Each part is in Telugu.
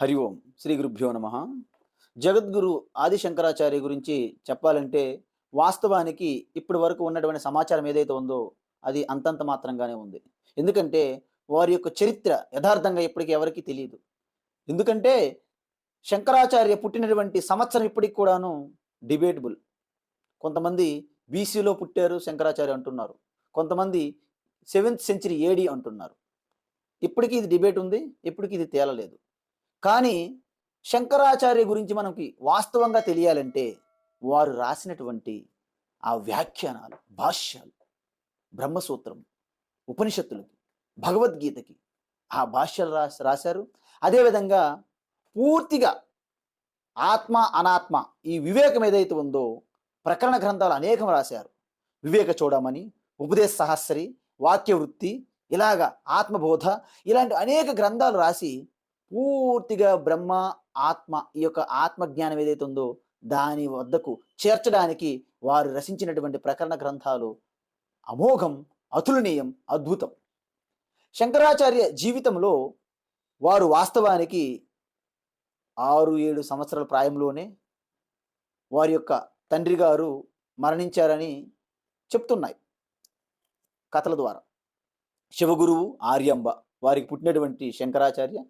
హరి ఓం. శ్రీ గురుభ్యో నమ. జగద్గురు ఆది శంకరాచార్య గురించి చెప్పాలంటే వాస్తవానికి ఇప్పటి వరకు ఉన్నటువంటి సమాచారం ఏదైతే ఉందో అది అంతంత మాత్రంగానే ఉంది. ఎందుకంటే వారి యొక్క చరిత్ర యథార్థంగా ఇప్పటికీ ఎవరికీ తెలియదు. ఎందుకంటే శంకరాచార్య పుట్టినటువంటి సంవత్సరం ఇప్పటికి కూడాను డిబేటబుల్. కొంతమంది బీసీలో పుట్టారు శంకరాచార్య అంటున్నారు. కొంతమంది సెవెంత్ సెంచరీ ఏడి అంటున్నారు. ఇప్పటికీ ఇది డిబేట్ ఉంది ఇప్పటికీ ఇది తేలలేదు. కానీ శంకరాచార్య గురించి మనకి వాస్తవంగా తెలియాలంటే వారు రాసినటువంటి ఆ వ్యాఖ్యానాలు భాష్యాలు బ్రహ్మసూత్రం ఉపనిషత్తులకి భగవద్గీతకి ఆ భాష్యాలు రాసి రాశారు. అదేవిధంగా పూర్తిగా ఆత్మ అనాత్మ ఈ వివేకం ఏదైతే ఉందో ప్రకరణ గ్రంథాలు అనేకం రాశారు. వివేక చూడమని ఉపదేశ సహస్రి వాక్యవృత్తి ఇలాగ ఆత్మబోధ ఇలాంటి అనేక గ్రంథాలు రాసి పూర్తిగా బ్రహ్మ ఆత్మ ఈ యొక్క ఆత్మజ్ఞానం ఏదైతే ఉందో దాని వద్దకు చేర్చడానికి వారు రచించినటువంటి ప్రకరణ గ్రంథాలు అమోఘం అతులనీయం అద్భుతం. శంకరాచార్య జీవితంలో వారు వాస్తవానికి ఆరు ఏడు సంవత్సరాల ప్రాయంలోనే వారి యొక్క తండ్రి గారు మరణించారని చెప్తున్నాయి కథల ద్వారా. శివగురువు ఆర్యంబ వారికి పుట్టినటువంటి శంకరాచార్య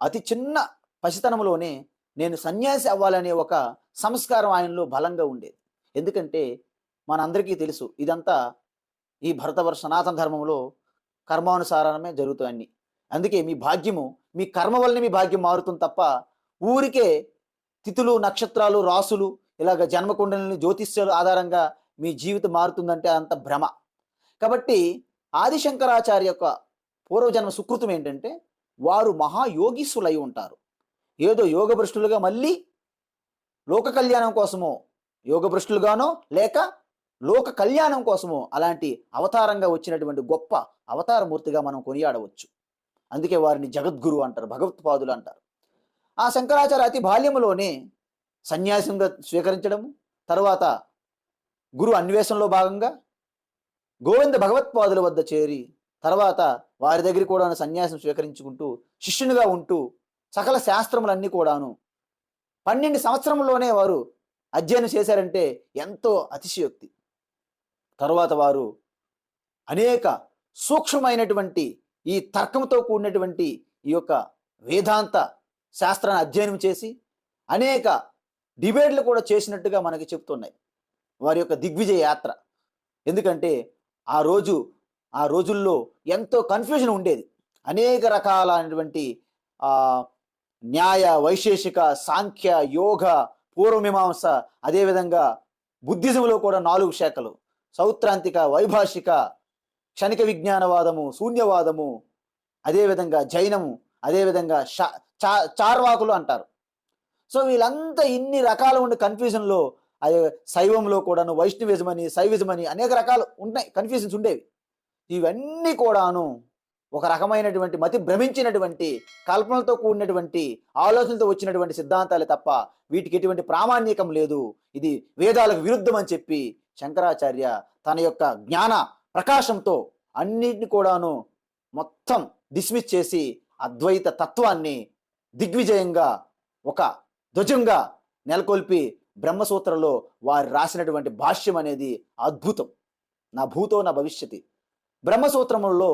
అతి చిన్న పసితనంలోనే నేను సన్యాసి అవ్వాలనే ఒక సంస్కారం ఆయనలో బలంగా ఉండేది. ఎందుకంటే మనందరికీ తెలుసు ఇదంతా ఈ భరతవర్ష సనాతన ధర్మంలో కర్మానుసారమే జరుగుతాయన్ని. అందుకే మీ భాగ్యము మీ కర్మ వల్లనే మీ భాగ్యం మారుతుంది తప్ప ఊరికే తిథులు నక్షత్రాలు రాసులు ఇలాగ జన్మకుండలని జ్యోతిష్యాలు ఆధారంగా మీ జీవితం మారుతుందంటే అంత భ్రమ. కాబట్టి ఆదిశంకరాచార్య యొక్క పూర్వజన్మ సుకృతం ఏంటంటే వారు మహాయోగీసులై ఉంటారు. ఏదో యోగభ్రష్టులుగా మళ్ళీ లోక కళ్యాణం కోసమో యోగభ్రష్టులుగానో లేక లోక కళ్యాణం కోసమో అలాంటి అవతారంగా వచ్చినటువంటి గొప్ప అవతారమూర్తిగా మనం కొనియాడవచ్చు. అందుకే వారిని జగద్గురు అంటారు భగవత్పాదులు అంటారు. ఆ శంకరాచార్య అతి బాల్యంలోనే సన్యాసంగా స్వీకరించడము తర్వాత గురు అన్వేషణలో భాగంగా గోవింద భగవత్పాదుల వద్ద చేరి తర్వాత వారి దగ్గర కూడా సన్యాసం స్వీకరించుకుంటూ శిష్యునిగా ఉంటూ సకల శాస్త్రములన్నీ కూడాను పన్నెండు సంవత్సరంలోనే వారు అధ్యయనం చేశారంటే ఎంతో అతిశయోక్తి. తరువాత వారు అనేక సూక్ష్మమైనటువంటి ఈ తర్కంతో కూడినటువంటి ఈ యొక్క వేదాంత శాస్త్రాన్ని అధ్యయనం చేసి అనేక డిబేట్లు కూడా చేసినట్టుగా మనకి చెప్తున్నాయి. వారి యొక్క దిగ్విజయ యాత్ర. ఎందుకంటే ఆ రోజు ఆ రోజుల్లో ఎంతో కన్ఫ్యూజన్ ఉండేది. అనేక రకాలైనటువంటి న్యాయ వైశేషిక సాంఖ్య యోగ పూర్వమీమాంస అదేవిధంగా బుద్ధిజంలో కూడా నాలుగు శాఖలు. సౌత్రాంతిక వైభాషిక క్షణిక విజ్ఞానవాదము శూన్యవాదము అదేవిధంగా జైనము అదేవిధంగా షా చా చార్వాకులు అంటారు. సో వీళ్ళంతా ఇన్ని రకాలు ఉండే కన్ఫ్యూజన్లో అదే శైవంలో కూడాను వైష్ణవిజం అని శైవిజం అని అనేక రకాలు ఉంటాయి కన్ఫ్యూజన్స్ ఉండేవి. ఇవన్నీ కూడాను ఒక రకమైనటువంటి మతి భ్రమించినటువంటి కల్పనలతో కూడినటువంటి ఆలోచనలతో వచ్చినటువంటి సిద్ధాంతాలే తప్ప వీటికి ఎటువంటి ప్రామాణికం లేదు. ఇది వేదాలకు విరుద్ధం అని చెప్పి శంకరాచార్య తన యొక్క జ్ఞాన ప్రకాశంతో అన్నిటిని కూడాను మొత్తం డిస్మిస్ చేసి అద్వైత తత్వాన్ని దిగ్విజయంగా ఒక ధ్వజంగా నెలకొల్పి బ్రహ్మసూత్రంలో వారు రాసినటువంటి భాష్యం అనేది అద్భుతం. నా భూతో నా భవిష్యతి. బ్రహ్మసూత్రములలో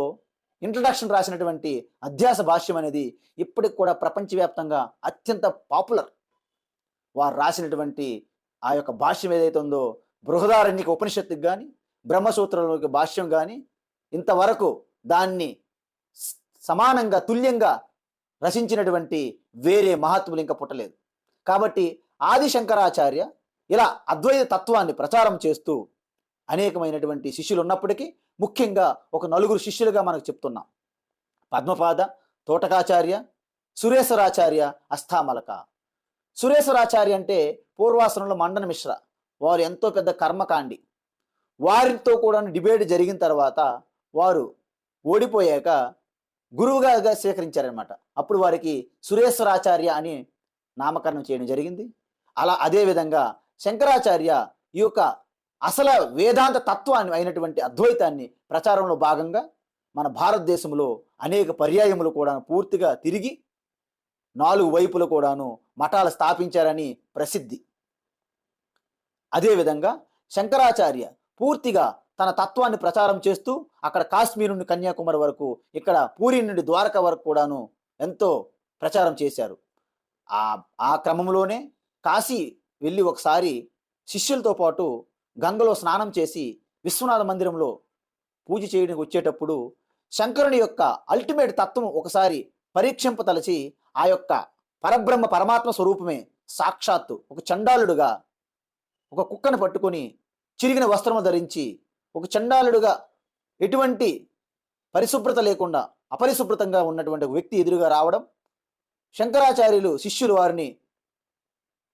ఇంట్రడక్షన్ రాసినటువంటి అధ్యాస భాష్యం అనేది ఇప్పటికి కూడా ప్రపంచవ్యాప్తంగా అత్యంత పాపులర్ వారు రాసినటువంటి ఆ యొక్క భాష్యం ఏదైతే ఉందో బృహదారణ్యక ఉపనిషత్తుకి కానీ బ్రహ్మసూత్రంలోకి భాష్యం కానీ ఇంతవరకు దాన్ని సమానంగా తుల్యంగా రచించినటువంటి వేరే మహాత్ములు ఇంకా పుట్టలేదు. కాబట్టి ఆది శంకరాచార్య ఇలా అద్వైత తత్వాన్ని ప్రచారం చేస్తూ అనేకమైనటువంటి శిష్యులు ఉన్నప్పటికీ ముఖ్యంగా ఒక నలుగురు శిష్యులుగా మనకు చెప్తున్నాం. పద్మపాద తోటకాచార్య సురేశ్వరాచార్య అస్థామలక. సురేశ్వరాచార్య అంటే పూర్వాసనంలో మండన మిశ్ర. వారు ఎంతో పెద్ద కర్మకాండి. వారితో కూడా డిబేట్ జరిగిన తర్వాత వారు ఓడిపోయాక గురువుగా స్వీకరించారనమాట అప్పుడు వారికి సురేశ్వరాచార్య అని నామకరణం చేయడం జరిగింది. అలా అదేవిధంగా శంకరాచార్య ఈ యొక్క అసలు వేదాంత తత్వాన్ని అయినటువంటి అద్వైతాన్ని ప్రచారంలో భాగంగా మన భారతదేశంలో అనేక పర్యాయములు కూడా పూర్తిగా తిరిగి నాలుగు వైపులు కూడాను మఠాలు స్థాపించారని ప్రసిద్ధి. అదేవిధంగా శంకరాచార్య పూర్తిగా తన తత్వాన్ని ప్రచారం చేస్తూ అక్కడ కాశ్మీర్ నుండి కన్యాకుమారి వరకు ఇక్కడ పూరి నుండి ద్వారక వరకు కూడాను ఎంతో ప్రచారం చేశారు. ఆ ఆ క్రమంలోనే కాశీ వెళ్ళి ఒకసారి శిష్యులతో పాటు గంగలో స్నానం చేసి విశ్వనాథ మందిరంలో పూజ చేయడానికి వచ్చేటప్పుడు శంకరుని యొక్క అల్టిమేట్ తత్వం ఒకసారి పరీక్షింపతలచి ఆ యొక్క పరబ్రహ్మ పరమాత్మ స్వరూపమే సాక్షాత్తు ఒక చండాలుడుగా ఒక కుక్కను పట్టుకొని చిరిగిన వస్త్రము ధరించి ఒక చండాలుడుగా ఎటువంటి పరిశుభ్రత లేకుండా అపరిశుభ్రతంగా ఉన్నటువంటి ఒక వ్యక్తి ఎదురుగా రావడం శంకరాచార్యులు శిష్యులు వారిని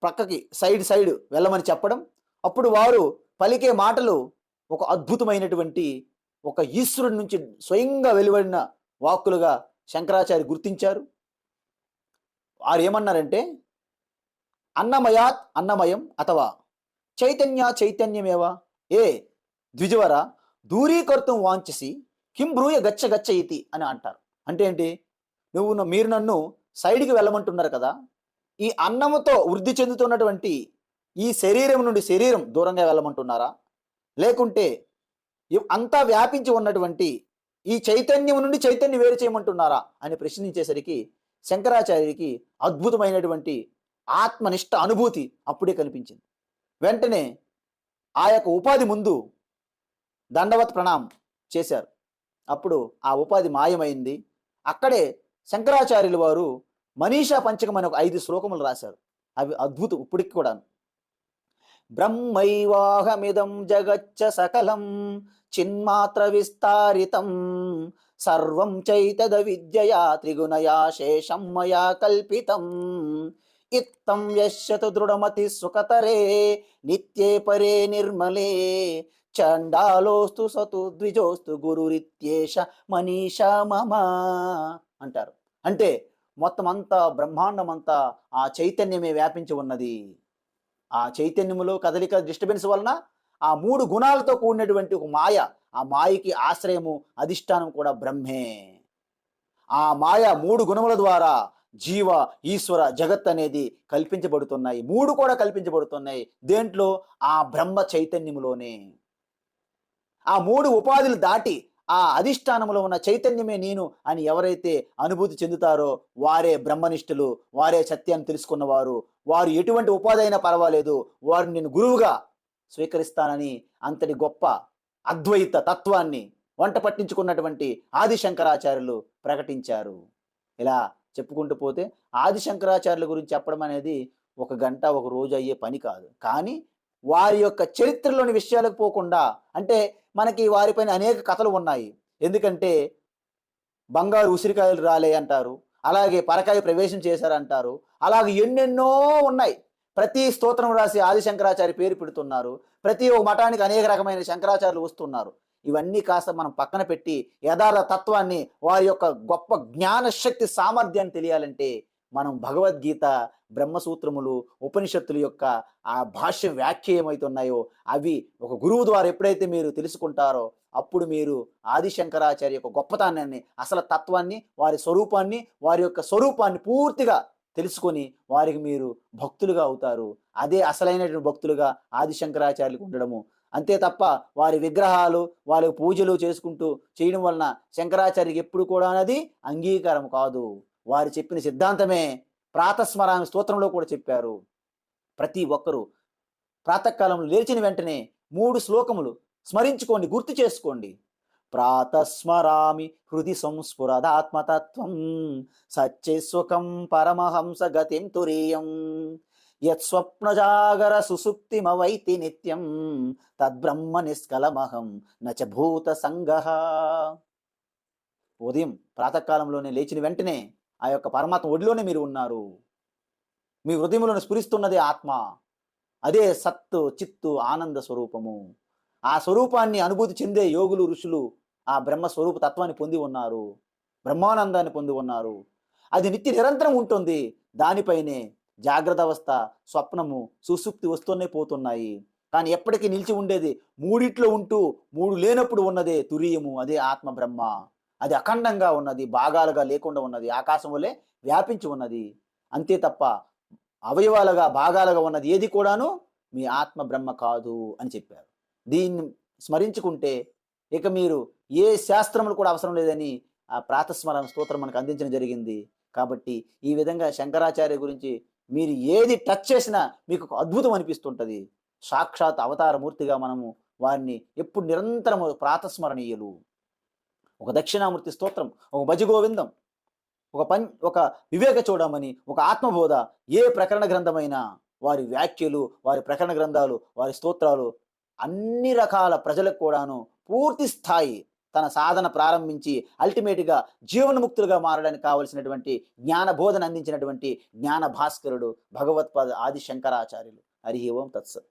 ప్రక్కకి సైడ్ సైడ్ వెళ్ళమని చెప్పడం అప్పుడు వారు పలికే మాటలు ఒక అద్భుతమైనటువంటి ఒక ఈశ్వరుడి నుంచి స్వయంగా వెలువడిన వాక్కులుగా శంకరాచార్య గుర్తించారు. వారు ఏమన్నారంటే అన్నమయాత్ అన్నమయం అథవా చైతన్య చైతన్యమేవా ఏ ద్విజవర దూరీకర్తం వాంచసి కిం బ్రూయ గచ్చ గచ్చ ఇతి అని అంటారు. అంటే ఏంటి? నువ్వు మీరు నన్ను సైడ్కి వెళ్ళమంటున్నారు కదా ఈ అన్నముతో వృద్ధి చెందుతున్నటువంటి ఈ శరీరం నుండి శరీరం దూరంగా వెళ్ళమంటున్నారా? లేకుంటే అంతా వ్యాపించి ఉన్నటువంటి ఈ చైతన్యం నుండి చైతన్యం వేరు చేయమంటున్నారా? అని ప్రశ్నించేసరికి శంకరాచార్యుడికి అద్భుతమైనటువంటి ఆత్మనిష్ట అనుభూతి అప్పుడే కనిపించింది. వెంటనే ఆ యొక్క ఉపాధి ముందు దండవత్ ప్రణామం చేశారు. అప్పుడు ఆ ఉపాధి మాయమైంది. అక్కడే శంకరాచార్యుల వారు మనీషా పంచకం అనే ఒక ఐదు శ్లోకములు రాశారు. అవి అద్భుతం ఇప్పటికి కూడా బ్రహ్మైవాహమిదం జగచ్చ సకలం చిన్మాత్ర విస్తారితం సర్వం చైతద విద్యయా త్రిగుణయా శేషం మయా కల్పితం ఇత్తం యశ్యతు దృఢమతి సుఖతరే నిత్యే పరే నిర్మలే చండాలోస్తు సతు ద్విజోస్తు గురురిత్యేష మనీష మమ అంటారు. అంటే మొత్తం అంతా బ్రహ్మాండమంతా ఆ చైతన్యమే వ్యాపించి ఉన్నది. ఆ చైతన్యములో కదలిక డిస్టర్బెన్స్ వలన ఆ మూడు గుణాలతో కూడినటువంటి ఒక మాయ ఆ మాయకి ఆశ్రయము అధిష్టానం కూడా బ్రహ్మే. ఆ మాయ మూడు గుణముల ద్వారా జీవ ఈశ్వర జగత్ అనేది కల్పించబడుతున్నాయి. మూడు కూడా కల్పించబడుతున్నాయి. దేంట్లో? ఆ బ్రహ్మ చైతన్యములోనే. ఆ మూడు ఉపాధులు దాటి ఆ అధిష్టానములో ఉన్న చైతన్యమే నేను అని ఎవరైతే అనుభూతి చెందుతారో వారే బ్రహ్మనిష్ఠులు వారే సత్యాన్ని తెలుసుకున్నవారు వారు ఎటువంటి ఉపాధి అయినా పర్వాలేదు. వారిని నేను గురువుగా స్వీకరిస్తానని అంతటి గొప్ప అద్వైత తత్వాన్ని వంట పట్టించుకున్నటువంటి ఆదిశంకరాచార్యులు ప్రకటించారు. ఇలా చెప్పుకుంటూ పోతే ఆదిశంకరాచార్యుల గురించి చెప్పడం అనేది ఒక గంట ఒక రోజు అయ్యే పని కాదు. కానీ వారి యొక్క చరిత్రలోని విషయాలకు పోకుండా అంటే మనకి వారిపైన అనేక కథలు ఉన్నాయి. ఎందుకంటే బంగారు ఉసిరికాయలు రాలే అంటారు. అలాగే పరకాయ ప్రవేశం చేశారంటారు. అలాగే ఎన్నెన్నో ఉన్నాయి. ప్రతి స్తోత్రం రాసి ఆదిశంకరాచార్య పేరు పెడుతున్నారు. ప్రతి ఒక మఠానికి అనేక రకమైన శంకరాచార్యులు వస్తున్నారు. ఇవన్నీ కాస్త మనం పక్కన పెట్టి యథార్థ తత్వాన్ని వారి యొక్క గొప్ప జ్ఞానశక్తి సామర్థ్యాన్ని తెలియాలంటే మనం భగవద్గీత బ్రహ్మసూత్రములు ఉపనిషత్తుల యొక్క ఆ భాష్య వ్యాఖ్య ఏమైతున్నాయో అవి ఒక గురువు ద్వారా ఎప్పుడైతే మీరు తెలుసుకుంటారో అప్పుడు మీరు ఆదిశంకరాచార్య యొక్క గొప్పతనాన్ని అసలు తత్వాన్ని వారి స్వరూపాన్ని వారి యొక్క స్వరూపాన్ని పూర్తిగా తెలుసుకొని వారికి మీరు భక్తులుగా అవుతారు. అదే అసలైనటువంటి భక్తులుగా ఆదిశంకరాచార్యులకు ఉండడము. అంతే తప్ప వారి విగ్రహాలు వారి పూజలు చేసుకుంటూ చేయడం వలన శంకరాచార్యకి ఎప్పుడు కూడా అనేది అంగీకారం కాదు. వారు చెప్పిన సిద్ధాంతమే ప్రాతస్మరామి స్తోత్రంలో కూడా చెప్పారు. ప్రతి ఒక్కరూ ప్రాతకాలంలో లేచిన వెంటనే మూడు శ్లోకములు స్మరించుకోండి గుర్తు చేసుకోండి. ప్రాతస్మరామి హృది సంస్ఫురదాత్మతత్వం సత్యస్వకం పరమహంస గతిం తురీయం. యత్స్వప్నజాగర సుసుప్తిమవైతి నిత్యం తద్బ్రహ్మ నిష్కలమహం నచ భూత సంగ. ఉదయం ప్రాతకాలంలోనే లేచిన వెంటనే ఆ యొక్క పరమాత్మ ఒడిలోనే మీరు ఉన్నారు. మీ హృదయంలోనే స్ఫురిస్తున్నదే ఆత్మ. అదే సత్తు చిత్తు ఆనంద స్వరూపము. ఆ స్వరూపాన్ని అనుభూతి చెందే యోగులు ఋషులు ఆ బ్రహ్మ స్వరూప తత్వాన్ని పొంది ఉన్నారు. బ్రహ్మానందాన్ని పొంది ఉన్నారు. అది నిత్య నిరంతరం ఉంటుంది. దానిపైనే జాగ్రత్త అవస్థ స్వప్నము సుసుప్తి వస్తూనే పోతున్నాయి. కానీ ఎప్పటికీ నిలిచి ఉండేది మూడిట్లో ఉంటూ మూడు లేనప్పుడు ఉన్నదే తురియము అదే ఆత్మ బ్రహ్మ. అది అఖండంగా ఉన్నది భాగాలుగా లేకుండా ఉన్నది ఆకాశం వలె వ్యాపించి ఉన్నది. అంతే తప్ప అవయవాలుగా భాగాలుగా ఉన్నది ఏది కూడాను మీ ఆత్మ బ్రహ్మ కాదు అని చెప్పారు. దీన్ని స్మరించుకుంటే ఇక మీరు ఏ శాస్త్రములు కూడా అవసరం లేదని ఆ ప్రాతస్మరణ స్తోత్రం మనకు అందించడం జరిగింది. కాబట్టి ఈ విధంగా శంకరాచార్య గురించి మీరు ఏది టచ్ చేసినా మీకు ఒక అద్భుతం అనిపిస్తుంటుంది. సాక్షాత్ అవతారమూర్తిగా మనము వారిని ఎప్పుడు నిరంతరము ప్రాతస్మరణీయులు. ఒక దక్షిణామూర్తి స్తోత్రం ఒక భజగోవిందం ఒక పం ఒక వివేక చూడమని ఒక ఆత్మబోధ ఏ ప్రకరణ గ్రంథమైనా వారి వ్యాఖ్యలు వారి ప్రకరణ గ్రంథాలు వారి స్తోత్రాలు అన్ని రకాల ప్రజలకు కూడాను పూర్తి స్థాయి తన సాధన ప్రారంభించి అల్టిమేట్గా జీవనముక్తులుగా మారడానికి కావలసినటువంటి జ్ఞానబోధన అందించినటువంటి జ్ఞాన భాస్కరుడు భగవత్పాద ఆది శంకరాచార్యులు హరి ఓం తత్సత్.